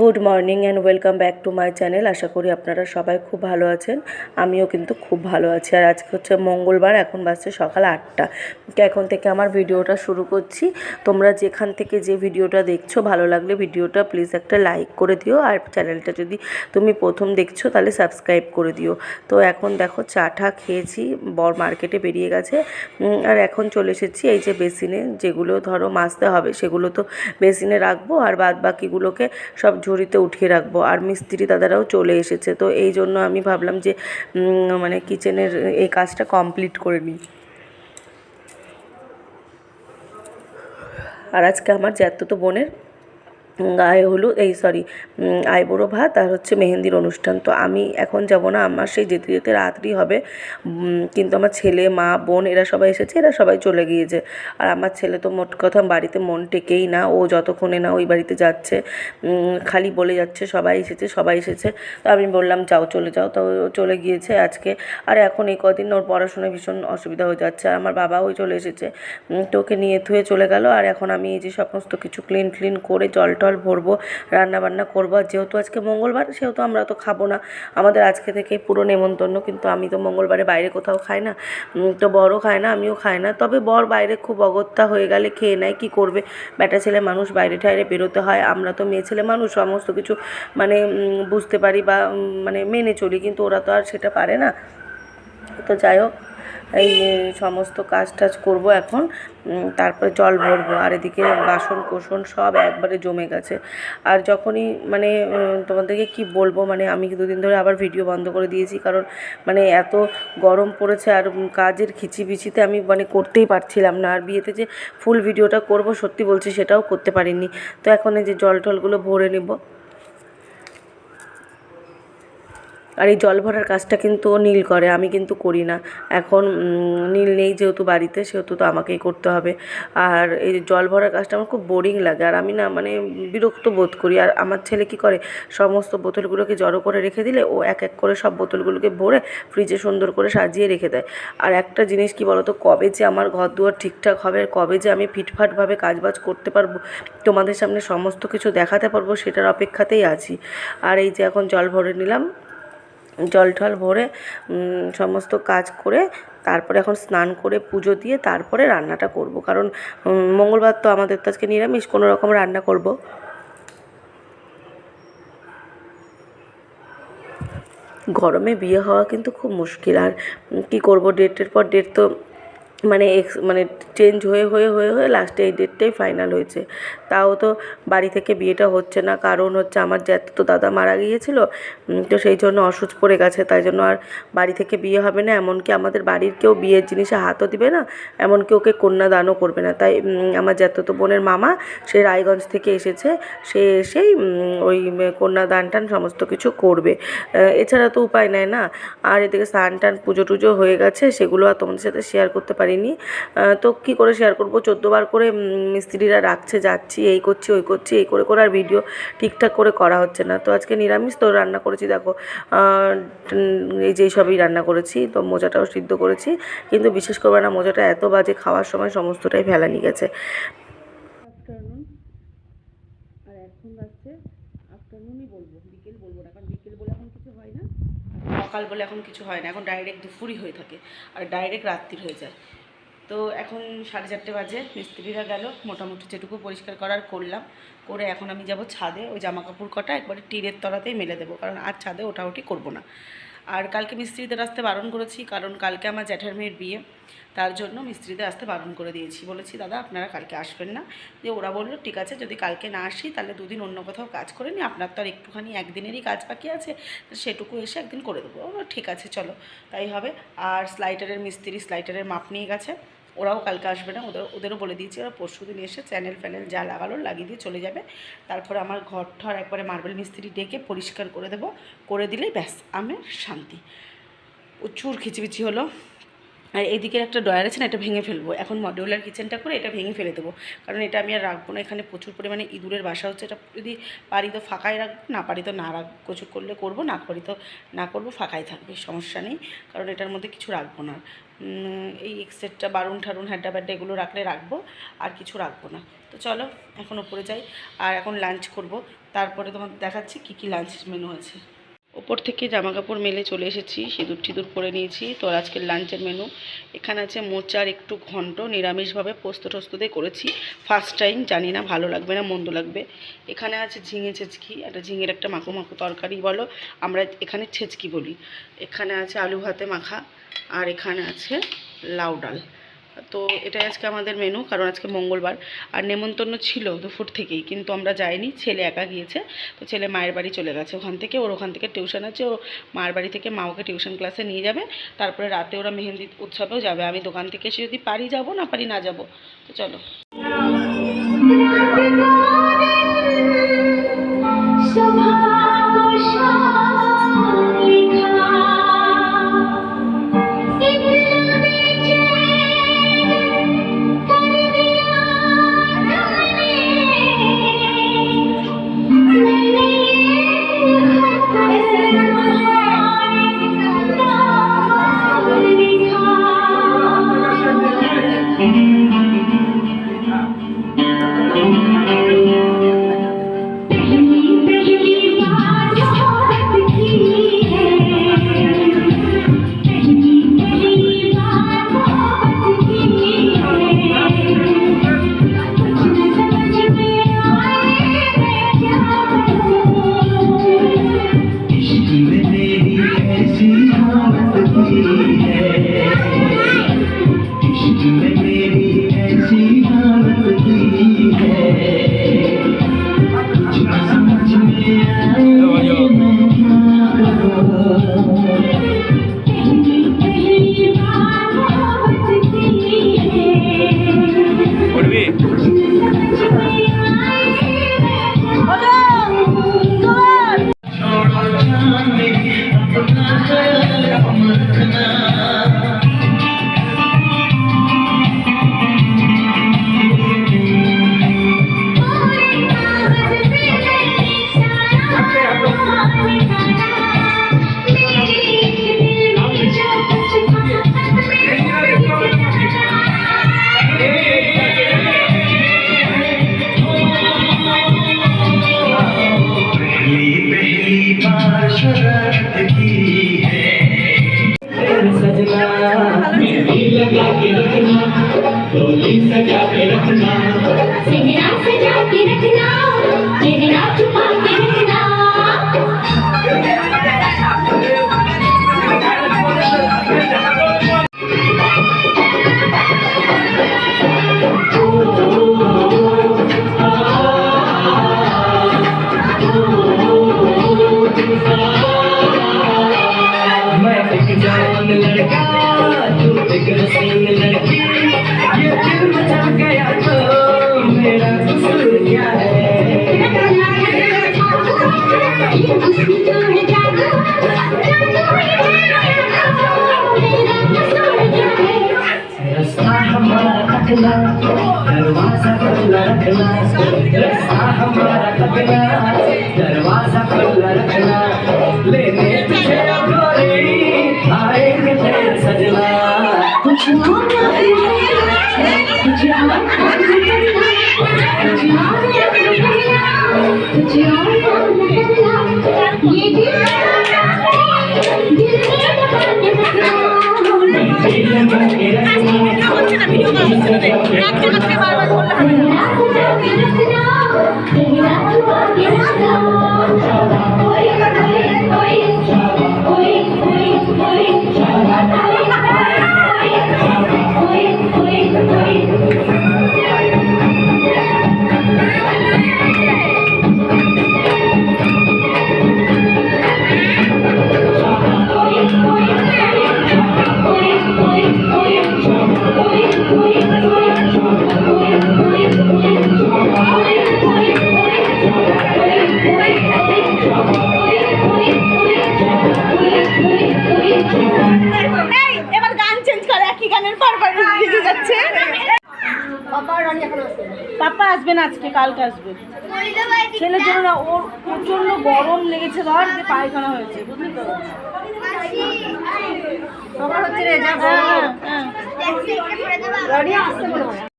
Good morning and welcome back to my channel. আশা করি আপনারা সবাই খুব ভালো আছেন। আমিও কিন্তু খুব ভালো আছি। আর আজকে হচ্ছে মঙ্গলবার, এখন বাজছে সকাল আটটা। তো এখন থেকে আমার ভিডিওটা শুরু করছি। তোমরা যেখান থেকে যে ভিডিওটা দেখছ, ভালো লাগলে ভিডিওটা প্লিজ একটা লাইক করে দিও। আর চ্যানেলটা যদি তুমি প্রথম দেখছ, তাহলে সাবস্ক্রাইব করে দিও। তো এখন দেখো চা টা খেয়েছি, বর মার্কেটে বেরিয়ে গেছে। আর এখন চলে এসেছি এই যে বেসিনে, যেগুলো ধরো মাজতে হবে, সেগুলো তো বেসিনে রাখব। আর বাদ বাকিগুলোকে সব ঝুড়িতে উঠিয়ে রাখব। আর মিস্ত্রি দাদারাও চলে এসেছে। তো এই জন্য আমি ভাবলাম যে মানে কিচেনের এই কাজটা কমপ্লিট করে নিই। আর আজকে আমার জ্যাঠতো বোনের গায়ে হলুদ, এই সরি আইবুড়ো ভাত আর হচ্ছে মেহেন্দির অনুষ্ঠান। তো আমি এখন যাব না, আমার সেই যেতে যেতে রাত্রি হবে। কিন্তু আমার ছেলে, মা, বোন, এরা সবাই এসেছে, এরা সবাই চলে গিয়েছে। আর আমার ছেলে তো মোট কথা বাড়িতে মন টেকেই না, ও যতক্ষণে না ওই বাড়িতে যাচ্ছে খালি বলে যাচ্ছে, সবাই এসেছে সবাই এসেছে। তো আমি বললাম, যাও, চলে যাও। তো ও চলে গিয়েছে আজকে। আর এখন এই কদিন ওর পড়াশোনায় ভীষণ অসুবিধা হয়ে যাচ্ছে, আর আমার বাবাও চলে এসেছে। তো ওকে নিয়ে থুয়ে চলে গেল। আর এখন আমি এই যে সমস্ত কিছু ক্লিন ক্লিন করে জল টল ভরবো রান্না বান্না করব। আর যেহেতু আজকে মঙ্গলবার, সেহেতু আমরা তো খাব না। আমাদের আজকে থেকে পুরো নেমন্তন্ন, কিন্তু আমি তো মঙ্গলবারে বাইরে কোথাও খাই না। তো বড়ও খায় না, আমিও খাই না। তবে বর বাইরে খুব অগত্যা হয়ে গেলে খেয়ে নেয়, কী করবে? বেটা ছেলে মানুষ বাইরে ঠাইরে বেরোতে হয়, আমরা তো মেয়ে ছেলে মানুষ, সমস্ত কিছু মানে বুঝতে পারি বা মানে মেনে চলি, কিন্তু ওরা তো আর সেটা পারে না। তো যাই হোক এই সমস্ত কাজ টাজ করব এখন। তারপরে জল ভরবো, আর এদিকে বাসন কোসন সব একবারে জমে গেছে। আর যখনই মানে তোমাদেরকে কি বলব মানে আমি দুদিন ধরে আবার ভিডিও বন্ধ করে দিয়েছি, কারণ মানে এত গরম পড়েছে, আর কাজের খিচিবিচিতে আমি মানে করতেই পারছিলাম না। আর বিয়েতে যে ফুল ভিডিওটা করব, সত্যি বলছি সেটাও করতে পারিনি। তো এখন এই যে জল টলগুলো ভরে নেব। আর এই জল ভরার কাজটা কিন্তু ও নীল করে, আমি কিন্তু করি না। এখন নীল নেই যেহেতু বাড়িতে, সেহেতু তো আমাকেই করতে হবে। আর এই জল ভরার কাজটা আমার খুব বোরিং লাগে, আর আমি না মানে বিরক্ত বোধ করি। আর আমার ছেলে কি করে, সমস্ত বোতলগুলোকে জড়ো করে রেখে দিলে ও এক এক করে সব বোতলগুলোকে ভরে ফ্রিজে সুন্দর করে সাজিয়ে রেখে দেয়। আর একটা জিনিস কি বলতো, কবে যে আমার ঘর দুয়ার ঠিকঠাক হবে, কবে যে আমি ফিটফাটভাবে কাজবাজ করতে পারব, তোমাদের সামনে সমস্ত কিছু দেখাতে পারব, সেটার অপেক্ষাতেই আছি। আর এই যে এখন জল ভরে নিলাম জল ঠল ভরে সমস্ত কাজ করে, তারপরে এখন স্নান করে পুজো দিয়ে তারপরে রান্নাটা করব। কারণ মঙ্গলবার তো আমাদের তো আজকে নিরামিষ, কোনো রকম রান্না করব। গরমে বিয়ে হওয়া কিন্তু খুব মুশকিল। আর কি করব? ডেটের পর ডেট তো মানে এক্স মানে চেঞ্জ হয়ে হয়ে হয়ে হয়ে লাস্টে এই ডেটটাই ফাইনাল হয়েছে। তাও তো বাড়ি থেকে বিয়েটা হচ্ছে না, কারণ হচ্ছে আমার তো দাদা মারা গিয়েছিল তো সেই জন্য অসুচ পড়ে গেছে, তাই জন্য আর বাড়ি থেকে বিয়ে হবে না, এমনকি আমাদের বাড়ির কেউ বিয়ের জিনিসে হাতও দিবে না, এমনকি ওকে কন্যাদানও করবে না। তাই আমার আমার জ্যাঠতো বোনের মামা, সে রায়গঞ্জ থেকে এসেছে, সে এসেই ওই কন্যাদান টান সমস্ত কিছু করবে। এছাড়া তো উপায় নেই না, আর এদিকে স্নান টান পুজো টুজো হয়ে গেছে, সেগুলো আর তোমাদের সাথে শেয়ার করতে পারিনি। তো কী করে শেয়ার করব? চোদ্দোবার করে মিস্ত্রিরা রাখছে, যাচ্ছি, এই করছি, ওই করছি, এই করে করে আর ভিডিও ঠিকঠাক করে করা হচ্ছে না। তো আজকে নিরামিষ, তো রান্না করেছি, দেখো এই যেই সবই রান্না করেছি, তো মোজাটাও সিদ্ধ করেছি, কিন্তু বিশেষ করে না মোজাটা এত বাজে, খাওয়ার সময় সমস্তটাই ফেলানি গেছে। আর এখন বাজছে আফটারনুনই বলব, বিকেল বলব না, কারণ বিকেল বলে এখন কিছু হয় না। সকাল বলে এখন কিছু হয় না, এখন ডাইরেক্ট দুপুরই হয়ে থাকে আর ডাইরেক্ট রাত্রির হয়ে যায়। তো এখন সাড়ে চারটে বাজে, মিস্ত্রিরা গেল, মোটামুটি যেটুকু পরিষ্কার করার করলাম, করে এখন আমি যাব ছাদে, ওই জামা কাপড় কটা একবারে টিনের তলাতেই মেলে দেবো, কারণ আর ছাদে ওটা ওটি করব না। আর কালকে মিস্ত্রিদের আসতে বারণ করেছি, কারণ কালকে আমার জ্যাঠার মেয়ের বিয়ে। তার জন্য মিস্ত্রিদের আসতে বারণ করে দিয়েছি। বলেছি, দাদা, আপনারা কালকে আসবেন না। যে ওরা বলল, ঠিক আছে, যদি কালকে না আসি, তাহলে দুদিন অন্য কোথাও কাজ করে নি। আপনার তো আর একটুখানি একদিনেরই কাজ বাকি আছে সেটুকু এসে একদিন করে দেবো। ঠিক আছে, চলো। তাই হবে। আর স্লাইটারের মিস্ত্রি স্লাইটারের মাপ নিয়ে গেছে। ওরাও কালকে আসবে না, ওদের, ওদেরও বলে দিয়েছি, ওরা পরশু দিন এসে চ্যানেল ফ্যানেল যা লাগালো লাগিয়ে দিয়ে চলে যাবে। তারপরে আমার ঘর ঠর একবারে মার্বেল মিস্ত্রি ডেকে পরিষ্কার করে দেব, করে দিলেই ব্যাস, আমার শান্তি। প্রচুর খিচিবিচি হলো। আর এইদিকের একটা ডয়ার আছে না, এটা ভেঙে ফেলব। এখন মডিউলার কিচেনটা করে এটা ভেঙে ফেলে দেবো। কারণ এটা আমি আর রাখব না, এখানে প্রচুর পরিমাণে ইঁদুরের বাসা হচ্ছে। এটা যদি পারি তো ফাঁকায় রাখব, না পারি তো না রাখ, কিছু করলে করব, না করি তো না করব, ফাঁকাই থাকবে, সমস্যা নেই। কারণ এটার মধ্যে কিছু রাখব না। এই এক্সেটটা বারুন ঠারুন হ্যাড্ডা ব্যাড্ডা এগুলো রাখলে রাখব, আর কিছু রাখব না। তো চলো, এখন ওপরে যাই। আর এখন লাঞ্চ করব। তারপরে তোমাদের দেখাচ্ছি কী কী লাঞ্চ মেনু আছে। ওপর থেকে জামা কাপড় মেলে চলে এসেছি সিঁদুর টিঁদুর করে নিয়েছি। তো আজকের লাঞ্চের মেনু এখানে আছে মোচার একটু ঘন্ট, নিরামিষভাবে পোস্ত টোস্ত দিয়ে করেছি। ফার্স্ট টাইম জানি না, ভালো লাগবে না, মন্দ লাগবে। এখানে আছে ঝিঙে ছেচকি, একটা ঝিঙের একটা মাখো মাখো তরকারি বলো। আমরা এখানে ছেচকি বলি। এখানে আছে আলু ভাতে মাখা, আর এখানে আছে লাউ ডাল। তো এটাই আজকে আমাদের মেনু কারণ আজকে মঙ্গলবার। আর নেমন্তন্ন ছিল দুপুর থেকেই, কিন্তু আমরা যাইনি, ছেলে একা গিয়েছে, তো ছেলে মায়ের বাড়ি চলে গেছে ওখান থেকে। ওর ওখান থেকে টিউশন আছে, ও মায়ের বাড়ি থেকে মা ওকে টিউশন ক্লাসে নিয়ে যাবে। তারপরে রাতে ওরা মেহেন্দি উৎসবেও যাবে। আমি দোকান থেকে এসে যদি পারি যাব, না পারি না যাব, তো চলো। সভা Thank you. दरवाज़ा खुला रखना। रास्ता हमारा तकना दरवाज़ा खुला रखना। लेने तुझे गोरी आएँगे तेरे सजना। कुछ और कुछ और ये दिल दिल दिल लगा के रखना একই গানের দিকে যাচ্ছে। পাপা আসবে না আজকে কালকে আসবে। ছেলের জন্য না ওর প্রচণ্ড গরম লেগেছে ধর যে পায়খানা হয়েছে বুঝলি তো? হচ্ছে রে যা হ্যাঁ হ্যাঁ।